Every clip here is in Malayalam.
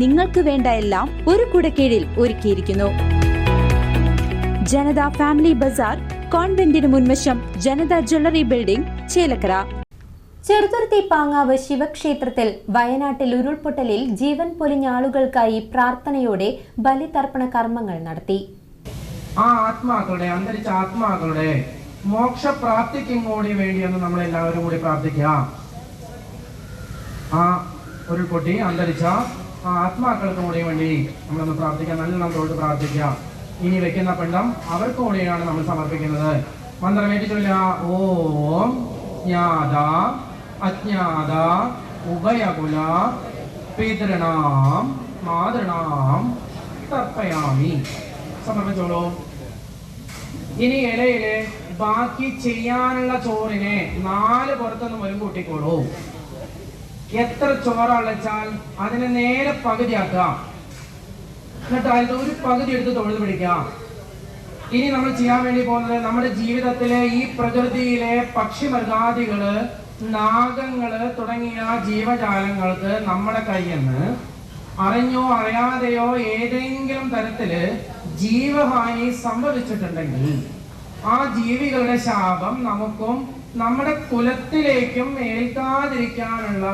നിങ്ങൾക്ക് വേണ്ട എല്ലാം ഒരു കുടക്കീഴിൽ ഒരുക്കിയിരിക്കുന്നു. ജനത ഫാമിലി ബസാർ കോൺവെന്റിന് മുൻവശം ജനത ജ്വല്ലറി ബിൽഡിംഗ് ചേലക്കര. ചെറുതുരുത്തി പാങ്ങാവ് ശിവക്ഷേത്രത്തിൽ വയനാട്ടിൽ ഉരുൾപൊട്ടലിൽ ജീവൻ പൊലിഞ്ഞ ആളുകൾക്കായി പ്രാർത്ഥനയോടെ ബലിതർപ്പണ കർമ്മങ്ങൾ നടത്തി. ആ ആത്മാക്കളുടെ അന്തരിച്ച ആത്മാക്കളുടെ മോക്ഷപ്രാപ്തിക്കും കൂടി വേണ്ടിയെന്ന് നമ്മൾ എല്ലാവരും കൂടി പ്രാർത്ഥിക്കാം ആ ഉരുൾപൊട്ടി അന്തരിച്ച ആത്മാക്കൾക്ക് കൂടി വേണ്ടി നമ്മളൊന്ന് പ്രാർത്ഥിക്കാം. നല്ല തൊട്ട് പ്രാർത്ഥിക്കാം. ഇനി വെക്കുന്ന പെണ്ണം അവർക്ക് കൂടെയാണ് നമ്മൾ സമർപ്പിക്കുന്നത്. മന്ത്രമേറ്റിട്ടില്ല ഓം ജ്ഞാത അജ്ഞാത ഉഭയകുല പിതൃണാം മാതൃണാം തർപ്പയാമി. സമർപ്പിച്ചോളൂ. ഇനി ഇലയിൽ ബാക്കി ചെയ്യാനുള്ള ചോറിനെ നാല് പുറത്തൊന്നും വരും കൂട്ടിക്കോളൂ എത്ര ചോറ അളച്ചാൽ അതിനെ നേരെ പകുതിയാക്കാം എന്നിട്ട് അതിൽ ഒരു പകുതി എടുത്ത് തൊഴുത് പിടിക്കാം ഇനി നമ്മൾ ചെയ്യാൻ വേണ്ടി പോകുന്നത് നമ്മുടെ ജീവിതത്തിലെ ഈ പ്രകൃതിയിലെ പക്ഷിമൃഗാദികൾ നാഗങ്ങൾ തുടങ്ങിയ ജീവജാലങ്ങൾക്ക് നമ്മുടെ കയ്യിൽ നിന്ന് അറിഞ്ഞോ അറിയാതെയോ ഏതെങ്കിലും തരത്തിൽ ജീവഹാനി സംഭവിച്ചിട്ടുണ്ടെങ്കിൽ ആ ജീവികളുടെ ശാപം നമുക്കും നമ്മുടെ കുലത്തിലേക്കും ഏൽക്കാതിരിക്കാനുള്ള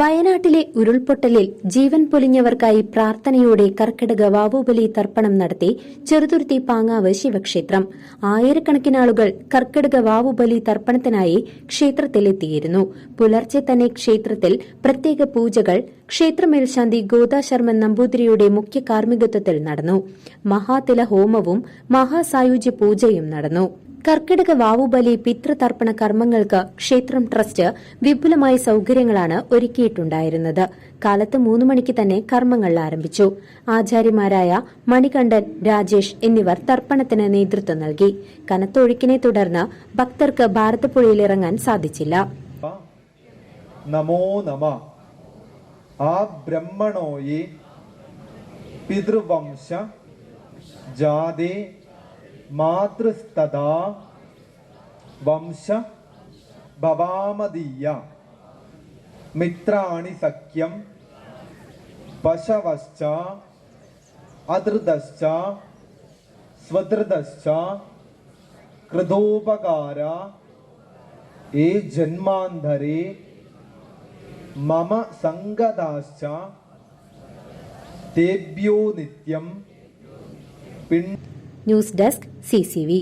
വയനാട്ടിലെ ഉരുൾപൊട്ടലിൽ ജീവൻ പൊലിഞ്ഞവർക്കായി പ്രാർത്ഥനയോടെ കർക്കിടക വാവുബലി തർപ്പണം നടത്തി ചെറുതുരുത്തി പാങ്ങാവ് ശിവക്ഷേത്രം. ആയിരക്കണക്കിന് ആളുകൾ കർക്കിടക വാവുബലി തർപ്പണത്തിനായി ക്ഷേത്രത്തിലെത്തിയിരുന്നു. പുലർച്ചെ തന്നെ ക്ഷേത്രത്തിൽ പ്രത്യേക പൂജകൾ ക്ഷേത്രമേൽശാന്തി ഗോദാശർമ്മൻ നമ്പൂതിരിയുടെ മുഖ്യ കാർമ്മികത്വത്തിൽ നടന്നു. മഹാതില ഹോമവും മഹാസായുജ്യ പൂജയും നടന്നു. കർക്കിടക വാവുബലി പിതൃതർപ്പണ കർമ്മങ്ങൾക്ക് ക്ഷേത്രം ട്രസ്റ്റ് വിപുലമായ സൌകര്യങ്ങളാണ് ഒരുക്കിയിട്ടുണ്ടായിരുന്നത്. കാലത്ത് മൂന്ന് മണിക്ക് തന്നെ കർമ്മങ്ങൾ ആരംഭിച്ചു. ആചാര്യമാരായ മണികണ്ഠൻ രാജേഷ് എന്നിവർ തർപ്പണത്തിന് നേതൃത്വം നൽകി. കനത്തൊഴുക്കിനെ തുടർന്ന് ഭക്തർക്ക് ഭാരതപ്പുഴയിൽ ഇറങ്ങാൻ സാധിച്ചില്ല. നമോ നമ. ആ ബ്രഹ്മണോയെ പിതൃവംശ ജാതേ മാതൃസ്തദാ വംശ ഭവാമദീയ മിത്രാണി സഖ്യം പശവശ്ച അതൃതശ്ച സ്വധൃതശ്ച കൃതോപകാര. ഏ ജന്മാന്തരേ മമ സംഗതാശ്ച തേഭ്യോ നിത്യം പിൻ ന്യൂസ് ഡെസ്ക് സിസിവി